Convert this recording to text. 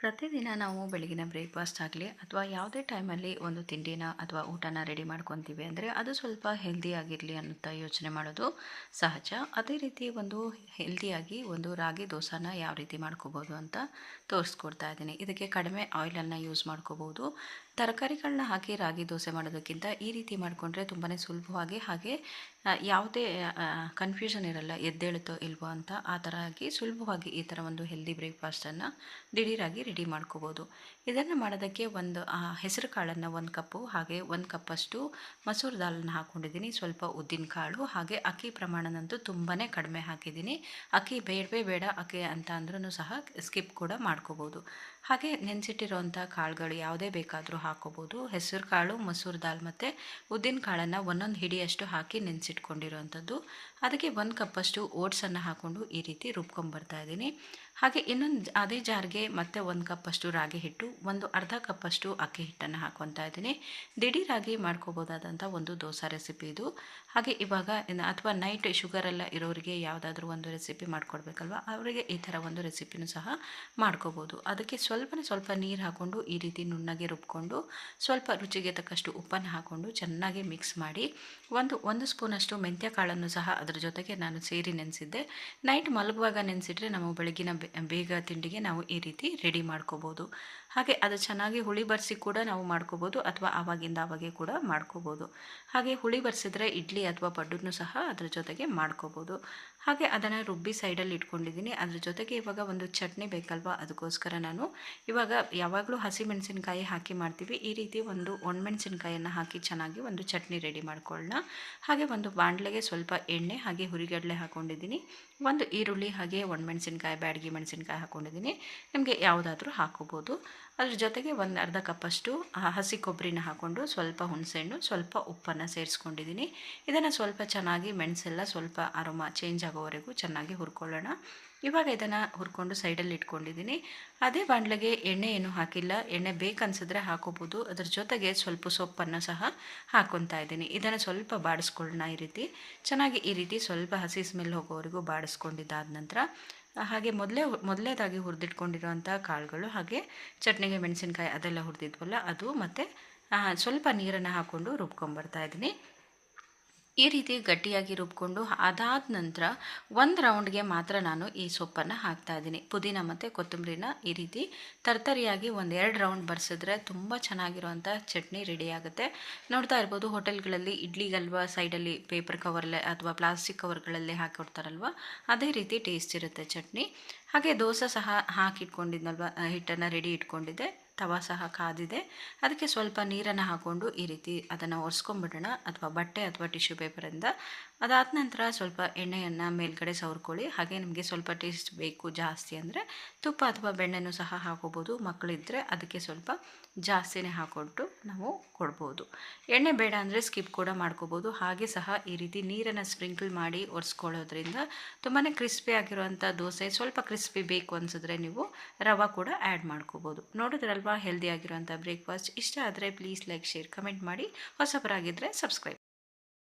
ಪ್ರತಿದಿನ ನಾವು ಬೆಳಗಿನ ಬ್ರೇಕ್ಫಾಸ್ಟ್ ಆಗಲಿ ಅಥವಾ ಯಾವುದೇ ಟೈಮಲ್ಲಿ ಒಂದು ತಿಂಡಿನ ಅಥವಾ ಊಟನ ರೆಡಿ ಮಾಡ್ಕೊತೀವಿ. ಅಂದರೆ ಅದು ಸ್ವಲ್ಪ ಹೆಲ್ದಿ ಆಗಿರಲಿ ಅನ್ನುತ್ತಾ ಯೋಚನೆ ಮಾಡೋದು ಸಹಜ. ಅದೇ ರೀತಿ ಒಂದು ಹೆಲ್ದಿಯಾಗಿ ಒಂದು ರಾಗಿ ದೋಸೆನ ಯಾವ ರೀತಿ ಮಾಡ್ಕೋಬೋದು ಅಂತ ತೋರಿಸ್ಕೊಡ್ತಾ ಇದ್ದೀನಿ. ಇದಕ್ಕೆ ಕಡಿಮೆ ಆಯಿಲನ್ನು ಯೂಸ್ ಮಾಡ್ಕೋಬೋದು. ತರಕಾರಿಗಳನ್ನ ಹಾಕಿ ರಾಗಿ ದೋಸೆ ಮಾಡೋದಕ್ಕಿಂತ ಈ ರೀತಿ ಮಾಡಿಕೊಂಡ್ರೆ ತುಂಬಾ ಸುಲಭವಾಗಿ ಹಾಗೆ ಯಾವುದೇ ಕನ್ಫ್ಯೂಷನ್ ಇರಲ್ಲ, ಎದ್ದೇಳುತ್ತೋ ಇಲ್ವೋ ಅಂತ ಆ ಥರ ಆಗಿ ಸುಲಭವಾಗಿ ಈ ಥರ ಒಂದು ಹೆಲ್ದಿ ಬ್ರೇಕ್ಫಾಸ್ಟನ್ನು ದಿಢೀರಾಗಿ ರೆಡಿ ಮಾಡ್ಕೋಬೋದು. ಇದನ್ನು ಮಾಡೋದಕ್ಕೆ ಒಂದು ಹೆಸರು ಕಾಳನ್ನು ಒಂದು ಕಪ್ಪು ಹಾಗೆ ಒಂದು ಕಪ್ಪಷ್ಟು ಮಸೂರು ದಾಲನ್ನು ಹಾಕ್ಕೊಂಡಿದ್ದೀನಿ ಸ್ವಲ್ಪ ಉದ್ದಿನ ಕಾಳು ಹಾಗೆ ಅಕ್ಕಿ ಪ್ರಮಾಣನಂತೂ ತುಂಬಾ ಕಡಿಮೆ ಹಾಕಿದ್ದೀನಿ. ಅಕ್ಕಿ ಬೇಡವೇ ಬೇಡ, ಅಕ್ಕಿ ಅಂತ ಅಂದ್ರೂ ಸಹ ಸ್ಕಿಪ್ ಕೂಡ ಮಾಡ್ಕೋಬೋದು. ಹಾಗೆ ನೆನೆಸಿಟ್ಟಿರೋಂಥ ಕಾಳುಗಳು ಯಾವುದೇ ಬೇಕಾದರೂ ಹಾಕೋಬೋದು. ಹೆಸರು ಕಾಳು, ಮೊಸರು ದಾಲ್ ಮತ್ತು ಉದ್ದಿನ ಕಾಳನ್ನು ಒಂದೊಂದು ಹಿಡಿಯಷ್ಟು ಹಾಕಿ ನೆನೆಸಿಟ್ಕೊಂಡಿರೋವಂಥದ್ದು. ಅದಕ್ಕೆ ಒಂದು ಕಪ್ಪಷ್ಟು ಓಟ್ಸನ್ನು ಹಾಕ್ಕೊಂಡು ಈ ರೀತಿ ರುಬ್ಕೊಂಬರ್ತಾ ಇದ್ದೀನಿ. ಹಾಗೆ ಇನ್ನೊಂದು ಅದೇ ಜಾರ್ಗೆ ಮತ್ತೆ ಒಂದು ಕಪ್ಪಷ್ಟು ರಾಗಿ ಹಿಟ್ಟು, ಒಂದು ಅರ್ಧ ಕಪ್ಪಷ್ಟು ಅಕ್ಕಿ ಹಿಟ್ಟನ್ನು ಹಾಕ್ಕೊತಾ ಇದ್ದೀನಿ. ದಿಢೀರಾಗಿ ಮಾಡ್ಕೋಬೋದಾದಂಥ ಒಂದು ದೋಸೆ ರೆಸಿಪಿ ಇದು. ಹಾಗೆ ಇವಾಗ ಅಥವಾ ನೈಟ್ ಶುಗರೆಲ್ಲ ಇರೋರಿಗೆ ಯಾವುದಾದ್ರೂ ಒಂದು ರೆಸಿಪಿ ಮಾಡ್ಕೊಡ್ಬೇಕಲ್ವ? ಅವರಿಗೆ ಈ ಥರ ಒಂದು ರೆಸಿಪಿನೂ ಸಹ ಮಾಡ್ಕೋಬೋದು. ಅದಕ್ಕೆ ಸ್ವಲ್ಪನೇ ಸ್ವಲ್ಪ ನೀರು ಹಾಕ್ಕೊಂಡು ಈ ರೀತಿ ನುಣ್ಣಗೆ ರುಬ್ಕೊಂಡು ಸ್ವಲ್ಪ ರುಚಿಗೆ ತಕ್ಕಷ್ಟು ಉಪ್ಪನ್ನು ಹಾಕ್ಕೊಂಡು ಚೆನ್ನಾಗಿ ಮಿಕ್ಸ್ ಮಾಡಿ ಒಂದು ಒಂದು ಸ್ಪೂನಷ್ಟು ಮೆಂತ್ಯ ಕಾಳನ್ನು ಸಹ ಅದರ ಜೊತೆಗೆ ನಾನು ಸೇರಿ ನೆನೆಸಿದ್ದೆ. ನೈಟ್ ಮಲಗುವಾಗ ನೆನೆಸಿಟ್ರೆ ನಾವು ಬೆಳಗಿನ ಬೇಗ ತಿಂಡಿಗೆ ನಾವು ಈ ರೀತಿ ರೆಡಿ ಮಾಡ್ಕೋಬೋದು. ಹಾಗೆ ಅದು ಚೆನ್ನಾಗಿ ಹುಳಿ ಬರ್ಸಿ ಕೂಡ ನಾವು ಮಾಡ್ಕೋಬೋದು ಅಥವಾ ಆವಾಗಿಂದ ಆವಾಗೆ ಕೂಡ ಮಾಡ್ಕೋಬೋದು. ಹಾಗೆ ಹುಳಿ ಬರೆಸಿದ್ರೆ ಇಡ್ಲಿ ಅಥವಾ ಪಡ್ಡನ್ನು ಸಹ ಅದ್ರ ಜೊತೆಗೆ ಮಾಡ್ಕೋಬೋದು. ಹಾಗೆ ಅದನ್ನು ರುಬ್ಬಿ ಸೈಡಲ್ಲಿ ಇಟ್ಕೊಂಡಿದ್ದೀನಿ. ಅದ್ರ ಜೊತೆಗೆ ಇವಾಗ ಒಂದು ಚಟ್ನಿ ಬೇಕಲ್ವಾ? ಅದಕ್ಕೋಸ್ಕರ ನಾನು ಇವಾಗ ಯಾವಾಗಲೂ ಹಸಿಮೆಣಸಿನ್ಕಾಯಿ ಹಾಕಿ ಮಾಡ್ತೀವಿ. ಈ ರೀತಿ ಒಂದು ಒಣಮೆಣಸಿನ್ಕಾಯನ್ನು ಹಾಕಿ ಚೆನ್ನಾಗಿ ಒಂದು ಚಟ್ನಿ ರೆಡಿ ಮಾಡ್ಕೊಳ್ಳೋಣ. ಹಾಗೆ ಒಂದು ಬಾಣಲೆಗೆ ಸ್ವಲ್ಪ ಎಣ್ಣೆ, ಹಾಗೆ ಹುರಿಗಡಲೆ ಹಾಕ್ಕೊಂಡಿದ್ದೀನಿ ಒಂದು ಈರುಳ್ಳಿ, ಹಾಗೆ ಒಣಮೆಣಸಿನ್ಕಾಯಿ, ಬ್ಯಾಡಗಿ ಮೆಣಸಿನ್ಕಾಯಿ ಹಾಕ್ಕೊಂಡಿದ್ದೀನಿ ನಿಮಗೆ ಯಾವುದಾದ್ರೂ ಹಾಕೋಬೋದು ಅದ್ರ ಜೊತೆಗೆ ಒಂದು ಅರ್ಧ ಕಪ್ಪಷ್ಟು ಹಸಿ ಕೊಬ್ಬರಿನ ಹಾಕ್ಕೊಂಡು ಸ್ವಲ್ಪ ಹುಣಸೆಹಣ್ಣು, ಸ್ವಲ್ಪ ಉಪ್ಪನ್ನು ಸೇರಿಸ್ಕೊಂಡಿದ್ದೀನಿ ಇದನ್ನು ಸ್ವಲ್ಪ ಚೆನ್ನಾಗಿ ಮೆಣಸೆಲ್ಲ ಸ್ವಲ್ಪ ಅರೋಮ ಚೇಂಜ್ ಆಗೋವರೆಗೂ ಚೆನ್ನಾಗಿ ಹುರ್ಕೊಳ್ಳೋಣ. ಇವಾಗ ಇದನ್ನು ಹುರ್ಕೊಂಡು ಸೈಡಲ್ಲಿ ಇಟ್ಕೊಂಡಿದ್ದೀನಿ ಅದೇ ಬಾಣಲೆಗೆ ಎಣ್ಣೆ ಏನು ಹಾಕಿಲ್ಲ. ಎಣ್ಣೆ ಬೇಕನ್ಸಿದ್ರೆ ಹಾಕೋಬೋದು. ಅದ್ರ ಜೊತೆಗೆ ಸ್ವಲ್ಪ ಸೊಪ್ಪನ್ನು ಸಹ ಹಾಕೊತಾ ಇದ್ದೀನಿ ಇದನ್ನು ಸ್ವಲ್ಪ ಬಾಡಿಸ್ಕೊಳ್ಳೋಣ ಈ ರೀತಿ. ಚೆನ್ನಾಗಿ ಈ ರೀತಿ ಸ್ವಲ್ಪ ಹಸಿ ಸ್ಮೆಲ್ ಹೋಗೋವರೆಗೂ ಬಾಡಿಸ್ಕೊಂಡಿದ್ದಾದ ನಂತರ ಹಾಗೆ ಮೊದಲೇ ಮೊದಲೇದಾಗಿ ಹುರಿದಿಟ್ಕೊಂಡಿರೋಂಥ ಕಾಳುಗಳು ಹಾಗೆ ಚಟ್ನಿಗೆ ಮೆಣಸಿನಕಾಯಿ ಅದೆಲ್ಲ ಹುರಿದಿದ್ವಲ್ಲ ಅದು ಮತ್ತು ಸ್ವಲ್ಪ ನೀರನ್ನು ಹಾಕ್ಕೊಂಡು ರುಬ್ಕೊಂಬರ್ತಾ ಇದ್ದೀನಿ. ಈ ರೀತಿ ಗಟ್ಟಿಯಾಗಿ ರುಬ್ಕೊಂಡು ಅದಾದ ನಂತರ ಒಂದು ರೌಂಡ್ಗೆ ಮಾತ್ರ ನಾನು ಈ ಸೊಪ್ಪನ್ನು ಹಾಕ್ತಾ ಇದ್ದೀನಿ. ಪುದೀನ ಮತ್ತು ಕೊತ್ತಂಬರಿನ ಈ ರೀತಿ ತರ್ತರಿಯಾಗಿ ಒಂದೆರಡು ರೌಂಡ್ ಬರ್ಸಿದ್ರೆ ತುಂಬ ಚೆನ್ನಾಗಿರುವಂಥ ಚಟ್ನಿ ರೆಡಿ ಆಗುತ್ತೆ. ನೋಡ್ತಾ ಇರ್ಬೋದು ಹೋಟೆಲ್ಗಳಲ್ಲಿ ಇಡ್ಲಿಗಲ್ವ ಸೈಡಲ್ಲಿ ಪೇಪರ್ ಕವರ್ಲೆ ಅಥವಾ ಪ್ಲಾಸ್ಟಿಕ್ ಕವರ್ಗಳಲ್ಲಿ ಹಾಕಿಕೊಡ್ತಾರಲ್ವ ಅದೇ ರೀತಿ ಟೇಸ್ಟ್ ಇರುತ್ತೆ ಚಟ್ನಿ. ಹಾಗೆ ದೋಸೆ ಸಹ ಹಾಕಿಟ್ಕೊಂಡಿದ್ನಲ್ವ, ಹಿಟ್ಟನ್ನು ರೆಡಿ ಇಟ್ಕೊಂಡಿದ್ದೆ. ತವ ಸಹ ಕಾದಿದೆ. ಅದಕ್ಕೆ ಸ್ವಲ್ಪ ನೀರನ್ನು ಹಾಕ್ಕೊಂಡು ಈ ರೀತಿ ಅದನ್ನು ಒರೆಸ್ಕೊಂಬಿಡೋಣ ಅಥವಾ ಬಟ್ಟೆ ಅಥವಾ ಟಿಶ್ಯೂ ಪೇಪರಿಂದ. ಅದಾದ ನಂತರ ಸ್ವಲ್ಪ ಎಣ್ಣೆಯನ್ನು ಮೇಲ್ಗಡೆ ಸವರ್ಕೊಳ್ಳಿ. ಹಾಗೆ ನಿಮಗೆ ಸ್ವಲ್ಪ ಟೇಸ್ಟ್ ಬೇಕು ಜಾಸ್ತಿ ಅಂದರೆ ತುಪ್ಪ ಅಥವಾ ಬೆಣ್ಣೆನೂ ಸಹ ಹಾಕೋಬೋದು. ಮಕ್ಕಳಿದ್ದರೆ ಅದಕ್ಕೆ ಸ್ವಲ್ಪ ಜಾಸ್ತಿನೇ ಹಾಕ್ಕೊಟ್ಟು ನಾವು ಕೊಡ್ಬೋದು. ಎಣ್ಣೆ ಬೇಡ ಅಂದರೆ ಸ್ಕಿಪ್ ಕೂಡ ಮಾಡ್ಕೋಬೋದು. ಹಾಗೆ ಸಹ ಈ ರೀತಿ ನೀರನ್ನು ಸ್ಪ್ರಿಂಕಲ್ ಮಾಡಿ ಒರೆಸ್ಕೊಳ್ಳೋದ್ರಿಂದ ತುಂಬಾ ಕ್ರಿಸ್ಪಿ ಆಗಿರುವಂಥ ದೋಸೆ ಸ್ವಲ್ಪ ಕ್ರಿಸ್ಪಿ ಬೇಕು ಅನಿಸಿದ್ರೆ ನೀವು ರವೆ ಕೂಡ ಆ್ಯಡ್ ಮಾಡ್ಕೋಬೋದು. ನೋಡಿದ್ರಲ್ವಾ? ಹೆಲ್ದಿ ಆಗಿರುವಂಥ ಬ್ರೇಕ್ಫಾಸ್ಟ್ ಇಷ್ಟ ಆದರೆ ಪ್ಲೀಸ್ ಲೈಕ್ ಶೇರ್ ಕಮೆಂಟ್ ಮಾಡಿ. ಹೊಸಬರಾಗಿದ್ದರೆ ಸಬ್ಸ್ಕ್ರೈಬ್